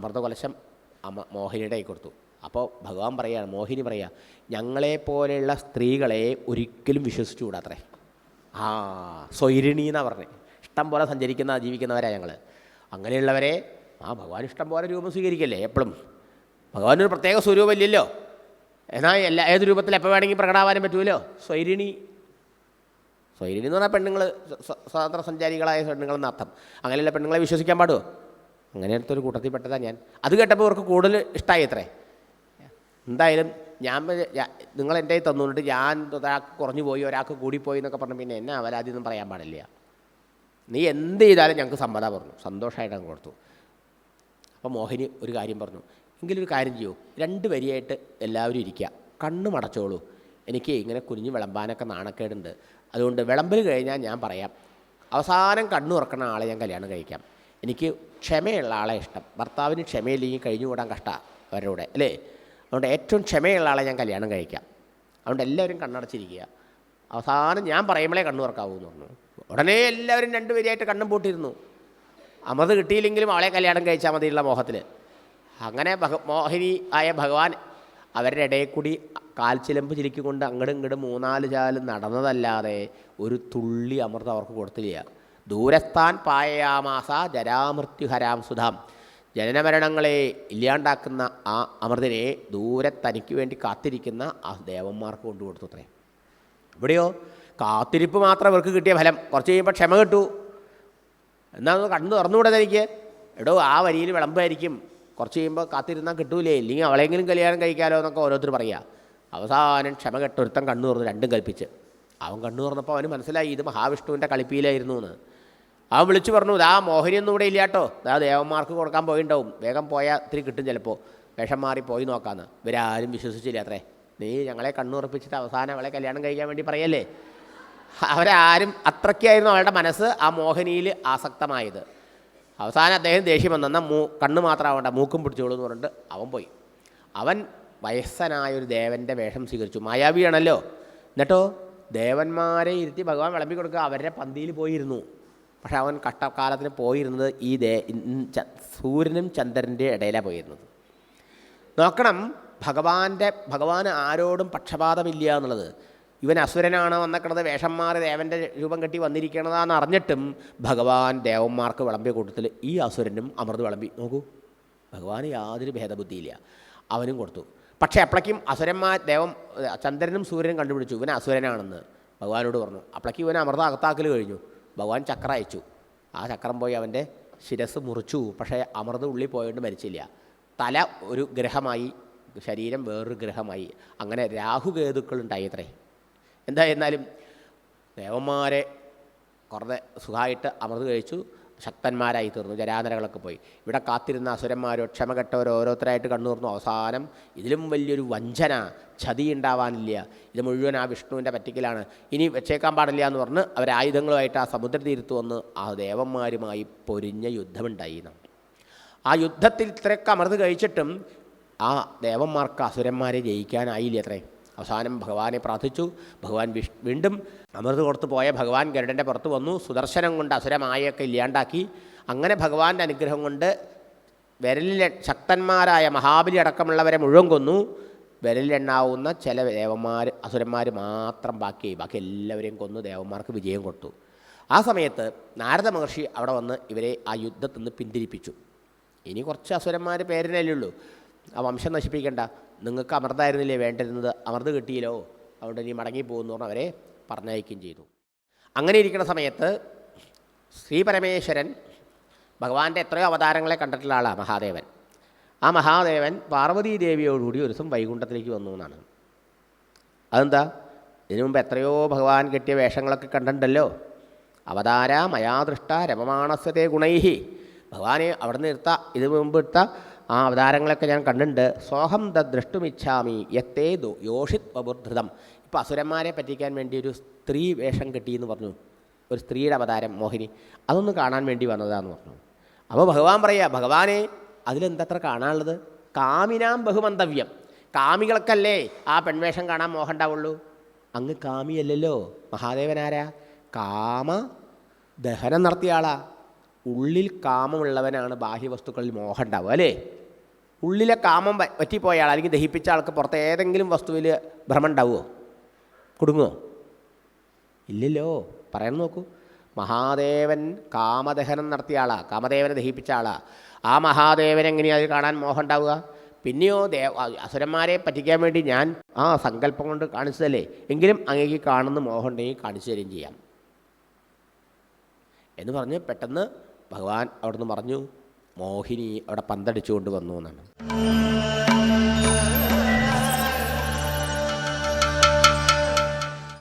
അമൃതകലശം അമ മോഹിനിയുടെ കൈ കൊടുത്തു. അപ്പോൾ ഭഗവാൻ പറയുകയാണ് മോഹിനി പറയുക ഞങ്ങളെപ്പോലെയുള്ള സ്ത്രീകളെ ഒരിക്കലും വിശ്വസിച്ചുകൂടാത്രേ. ആ സ്വൈരിണി എന്നാണ് പറഞ്ഞത് ഇഷ്ടം പോലെ സഞ്ചരിക്കുന്ന ജീവിക്കുന്നവരാണ് ഞങ്ങൾ അങ്ങനെയുള്ളവരെ ആ ഭഗവാൻ ഇഷ്ടം പോലെ രൂപം സ്വീകരിക്കല്ലേ എപ്പോഴും ഭഗവാനൊരു പ്രത്യേക സ്വരൂപമില്ലല്ലോ. എന്നാൽ എല്ലാ ഏത് രൂപത്തിൽ എപ്പോൾ വേണമെങ്കിൽ പ്രകടാവാനും പറ്റുമല്ലോ സ്വൈരിണി. സ്വൈരിണി എന്ന് പറഞ്ഞാൽ പെണ്ണുങ്ങൾ സ്വതന്ത്ര സഞ്ചാരികളായ പെണ്ണുങ്ങളെന്ന് അർത്ഥം. അങ്ങനെയുള്ള പെണ്ണുങ്ങളെ വിശ്വസിക്കാൻ പാടുമോ അങ്ങനത്തെ ഒരു കൂട്ടത്തിൽ പെട്ടതാണ് ഞാൻ. അത് കേട്ടപ്പോൾ ഇവർക്ക് കൂടുതൽ ഇഷ്ടമായി അത്രേ. എന്തായാലും ഞാൻ നിങ്ങൾ എന്റെ കയ്യിൽ തന്നുകൊണ്ട് ഞാൻ ഒരാൾക്ക് കുറഞ്ഞു പോയി ഒരാൾക്ക് കൂടിപ്പോയി എന്നൊക്കെ പറഞ്ഞു പിന്നെ എന്നെ അവരാദ്യം പറയാൻ പാടില്ല. നീ എന്ത് ചെയ്താലും ഞങ്ങൾക്ക് സമ്മത പറഞ്ഞു. സന്തോഷമായിട്ട് അങ്ങ് കൊടുത്തു. അപ്പോൾ മോഹിനി ഒരു കാര്യം പറഞ്ഞു. എങ്കിലൊരു കാര്യം ചെയ്യൂ. രണ്ട് വരിയായിട്ട് എല്ലാവരും ഇരിക്കുക കണ്ണ് മടച്ചോളൂ. എനിക്ക് ഇങ്ങനെ കുനിഞ്ഞ് വിളമ്പാനൊക്കെ നാണക്കേടുണ്ട്. അതുകൊണ്ട് വിളമ്പൽ കഴിഞ്ഞാൽ ഞാൻ പറയാം. അവസാനം കണ്ണു തുറക്കുന്ന ആളെ ഞാൻ കല്യാണം കഴിക്കാം. എനിക്ക് ക്ഷമയുള്ള ആളെ ഇഷ്ടം. ഭർത്താവിന് ക്ഷമയില്ലെങ്കിൽ കഴിഞ്ഞുകൂടാൻ കഷ്ടമാണ് അവരുടെ അല്ലേ? അതുകൊണ്ട് ഏറ്റവും ക്ഷമയുള്ള ആളെ ഞാൻ കല്യാണം കഴിക്കാം. അതുകൊണ്ട് എല്ലാവരും കണ്ണടച്ചിരിക്കുക. അവസാനം ഞാൻ പറയുമ്പോഴേ കണ്ണു തുറക്കാവൂ എന്ന് പറഞ്ഞു. ഉടനെ എല്ലാവരും രണ്ടുപേരെയായിട്ട് കണ്ണും പൂട്ടിയിരുന്നു. അമൃത് കിട്ടിയില്ലെങ്കിലും അവളെ കല്യാണം കഴിച്ചാൽ മതിയുള്ള മോഹത്തിൽ. അങ്ങനെ ഭഗ മോഹിനി ആയ ഭഗവാൻ അവരുടെ ഇടയിൽ കൂടി കാൽച്ചിലമ്പ് ചിരിക്കൊണ്ട് അങ്ങടും ഇങ്ങടും മൂന്നാൽ ചാലും നടന്നതല്ലാതെ ഒരു തുള്ളി അമൃത് അവർക്ക് കൊടുത്തില്ല. ദൂരസ്ഥാൻ പായയാമാസ ജരാമൃത്യുഹരാം സുധാം ജനനമരണങ്ങളെ ഇല്ലാണ്ടാക്കുന്ന ആ അമൃതിനെ ദൂരെ തനിക്ക് വേണ്ടി കാത്തിരിക്കുന്ന ആ ദേവന്മാർക്ക് കൊണ്ടു കൊടുത്തു അത്രേ ഇവിടെയോ കാത്തിരിപ്പ് മാത്രം ഇവർക്ക് കിട്ടിയ ഫലം. കുറച്ച് കഴിയുമ്പോൾ ക്ഷമ കിട്ടു. എന്നാൽ കണ്ണു തുറന്നുകൂടെ തനിക്ക് എടോ ആ വരിയിൽ വിളമ്പായിരിക്കും. കുറച്ച് കഴിയുമ്പോൾ കാത്തിരുന്നാൽ കിട്ടൂലേ. ഇല്ലെങ്കിൽ അവളെങ്കിലും കല്യാണം കഴിക്കാലോ എന്നൊക്കെ ഓരോരുത്തർ പറയുക അവസാനം ക്ഷമ കെട്ടൊരുത്തൻ കണ്ണു തുറന്നു രണ്ടും കൽപ്പിച്ച്. അവൻ കണ്ണു തുറന്നപ്പോൾ അവന് മനസ്സിലായി ഇത് മഹാവിഷ്ണുവിന്റെ കളിപ്പിയിലായിരുന്നു എന്ന്. അവൻ വിളിച്ചു പറഞ്ഞു ദാ മോഹിനിയൊന്നും ഇവിടെ ഇല്ലാട്ടോ. ദേവന്മാർക്ക് കൊടുക്കാൻ പോയിണ്ടാവും. വേഗം പോയാൽ ഇത്തിരി കിട്ടും ചിലപ്പോൾ വിഷം മാറി പോയി നോക്കാമെന്ന് ഇവരാരും വിശ്വസിച്ചില്ല അത്രേ. നീ ഞങ്ങളെ കണ്ണുറപ്പിച്ചിട്ട് അവസാനം അവളെ കല്യാണം കഴിക്കാൻ വേണ്ടി പറയല്ലേ? അവരാരും അത്രയ്ക്കായിരുന്നു അവളുടെ മനസ്സ് ആ മോഹിനിയിൽ ആസക്തമായത്. അവസാനം അദ്ദേഹം ദേഷ്യം വന്നെന്നാൽ മൂ കണ്ണ് മാത്രമാവണ്ട മൂക്കും പിടിച്ചോളൂ എന്ന് പറഞ്ഞിട്ട് അവൻ പോയി. അവൻ വയസ്സനായ ഒരു ദേവന്റെ വേഷം സ്വീകരിച്ചു. മായാവിയാണല്ലോ. എന്നിട്ടോ ദേവന്മാരെ ഇരുത്തി ഭഗവാൻ വിളമ്പി കൊടുക്കുക അവരുടെ പന്തിയിൽ പോയിരുന്നു. പക്ഷെ അവൻ കട്ടക്കാലത്തിന് പോയിരുന്നത് ഈ ദേ സൂര്യനും ചന്ദ്രന്റെ ഇടയിലാണ് പോയിരുന്നത്. നോക്കണം ഭഗവാന്റെ ഭഗവാൻ ആരോടും പക്ഷപാതമില്ല എന്നുള്ളത്. ഇവൻ അസുരനാണ് വന്നക്കിടത് വേഷം മാറി ദേവന്റെ രൂപം കെട്ടി വന്നിരിക്കണതാന്ന് അറിഞ്ഞിട്ടും ഭഗവാൻ ദേവന്മാർക്ക് വിളമ്പിയ കൂട്ടത്തിൽ ഈ അസുരനും അമൃത് വിളമ്പി. നോക്കൂ ഭഗവാന് യാതൊരു ഭേദബുദ്ധിയില്ല. അവനും കൊടുത്തു. പക്ഷേ അപ്പോഴേക്കും അസുരന്മാർ ദേവം ചന്ദ്രനും സൂര്യനും കണ്ടുപിടിച്ചു ഇവൻ അസുരനാണെന്ന് ഭഗവാനോട് പറഞ്ഞു. അപ്പോഴേക്കും ഇവൻ അമൃത അകത്താക്കൽ കഴിഞ്ഞു. ഭഗവാൻ ചക്രം അയച്ചു. ആ ചക്രം പോയി അവന്റെ ശിരസ് മുറിച്ചു. പക്ഷേ അമൃത ഉള്ളിൽ പോയതുകൊണ്ട് മരിച്ചില്ല. തല ഒരു ഗ്രഹമായി ശരീരം വേറൊരു ഗ്രഹമായി. അങ്ങനെ രാഹുകേതുക്കൾ ഉണ്ടായത്രേ എന്തായിരുന്നാലും ദേവന്മാരെ കുറേ സുഖമായിട്ട് അമൃത് കഴിച്ചു. ശക്തന്മാരായി തീർന്നു ജരാനരകളൊക്കെ പോയി. ഇവിടെ കാത്തിരുന്ന അസുരന്മാരോ ക്ഷമകെട്ടവരോ ഓരോരുത്തരായിട്ട് കണ്ണൂർന്നു. അവസാനം ഇതിലും വലിയൊരു വഞ്ചന ചതി ഉണ്ടാവാനില്ല. ഇത് മുഴുവൻ ആ വിഷ്ണുവിന്റെ പറ്റിക്കലാണ്. ഇനി വെച്ചേക്കാൻ പാടില്ല എന്ന് പറഞ്ഞ് അവർ ആയുധങ്ങളുമായിട്ട് ആ സമുദ്രതീരത്ത് വന്ന് ആ ദേവന്മാരുമായി പൊരിഞ്ഞ യുദ്ധമുണ്ടായി. ആ യുദ്ധത്തിൽ ഇത്രയൊക്കെ അമൃത് കഴിച്ചിട്ടും ആ ദേവന്മാർക്ക് അസുരന്മാരെ ജയിക്കാനായില്ല അത്രേ. അവസാനം ഭഗവാനെ പ്രാർത്ഥിച്ചു. ഭഗവാൻ വീണ്ടും അമൃത് കൊടുത്തു പോയ ഭഗവാൻ ഗരുഡന്റെ പുറത്ത് വന്നു. സുദർശനം കൊണ്ട് അസുരമായൊക്കെ ഇല്ലാണ്ടാക്കി. അങ്ങനെ ഭഗവാന്റെ അനുഗ്രഹം കൊണ്ട് വിരലിലെ ശക്തന്മാരായ മഹാബലി അടക്കമുള്ളവരെ മുഴുവൻ കൊന്നു. വിരലിലെണ്ണാവുന്ന ചില ദേവന്മാർ അസുരന്മാർ മാത്രം ബാക്കിയായി ബാക്കി എല്ലാവരെയും കൊന്നു. ദേവന്മാർക്ക് വിജയം കൊടുത്തു. ആ സമയത്ത് നാരദ മഹർഷി അവിടെ വന്ന് ഇവരെ ആ യുദ്ധത്തിൽ നിന്ന് പിന്തിരിപ്പിച്ചു. ഇനി കുറച്ച് അസുരന്മാർ പേരിനല്ലേ ഉള്ളൂ. ആ വംശം നശിപ്പിക്കണ്ട. നിങ്ങൾക്ക് അമൃതായിരുന്നില്ലേ വേണ്ടിരുന്നത് അമൃത് കിട്ടിയില്ലോ. അതുകൊണ്ട് ഇനി മടങ്ങിപ്പോകുന്നു പറഞ്ഞ് അവരെ പറഞ്ഞയക്കുകയും ചെയ്തു. അങ്ങനെ ഇരിക്കുന്ന സമയത്ത് ശ്രീ പരമേശ്വരൻ ഭഗവാന്റെ എത്രയോ അവതാരങ്ങളെ കണ്ടിട്ടുള്ള ആളാണ് മഹാദേവൻ. ആ മഹാദേവൻ പാർവതീ ദേവിയോടുകൂടി ഒരു ദിവസം വൈകുണ്ഠത്തിലേക്ക് വന്നു എന്നാണ്. അതെന്താ? ഇതിനു മുമ്പ് എത്രയോ ഭഗവാൻ കെട്ടിയ വേഷങ്ങളൊക്കെ കണ്ടിട്ടുണ്ടല്ലോ. അവതാര മയാദൃഷ്ട രമമാണസ്യത്തെ ഗുണൈഹി. ഭഗവാനെ അവിടെ നിന്ന് എടുത്ത ഇതിനു മുമ്പ് എടുത്ത ആ അവതാരങ്ങളൊക്കെ ഞാൻ കണ്ടിട്ടുണ്ട്. സോഹം ത ദ്രഷ്ടുമിച്ഛാമി യത്തേ യോഷിത് വബുദ്ധൃതം ഇപ്പോൾ അസുരന്മാരെ പറ്റിക്കാൻ വേണ്ടി ഒരു സ്ത്രീ വേഷം കെട്ടി എന്ന് പറഞ്ഞു. ഒരു സ്ത്രീയുടെ അവതാരം മോഹിനി. അതൊന്ന് കാണാൻ വേണ്ടി വന്നതാന്ന് പറഞ്ഞു. അപ്പോൾ ഭഗവാൻ പറയുക ഭഗവാനെ അതിലെന്തത്ര കാണാനുള്ളത്? കാമിനാം ബഹുമന്തവ്യം. കാമികൾക്കല്ലേ ആ പെൺവേഷം കാണാൻ മോഹണ്ടാവുള്ളൂ? അങ്ങ് കാമിയല്ലല്ലോ. മഹാദേവനാരാ? കാമ ദഹനം നടത്തിയ ആളാ. ഉള്ളിൽ കാമമുള്ളവനാണ് ബാഹ്യവസ്തുക്കളിൽ മോഹം ഉണ്ടാവുക അല്ലേ? ഉള്ളിലെ കാമം പറ്റിപ്പോയ ആൾ അല്ലെങ്കിൽ ദഹിപ്പിച്ച ആൾക്ക് പുറത്ത് ഏതെങ്കിലും വസ്തുവിൽ ഭ്രമം ഉണ്ടാവുമോ കുടുങ്ങുമോ ഇല്ലല്ലോ. പറയാൻ നോക്കൂ. മഹാദേവൻ കാമദഹനം നടത്തിയ ആളാ. കാമദേവനെ ദഹിപ്പിച്ച ആളാ. ആ മഹാദേവൻ എങ്ങനെയാണ് അത് കാണാൻ മോഹം ഉണ്ടാവുക? പിന്നെയോ ദേവ അസുരന്മാരെ പറ്റിക്കാൻ വേണ്ടി ഞാൻ ആ സങ്കല്പം കൊണ്ട് കാണിച്ചതല്ലേ? എങ്കിലും അങ്ങേക്ക് കാണുന്ന മോഹം ഉണ്ടെങ്കിൽ കാണിച്ചു തരികയും ചെയ്യാം. എന്ന് പറഞ്ഞ് പെട്ടെന്ന് ഭഗവാൻ അവിടുന്ന് പറഞ്ഞു മോഹിനി അവിടെ പന്തടിച്ചുകൊണ്ട് വന്നു എന്നാണ്.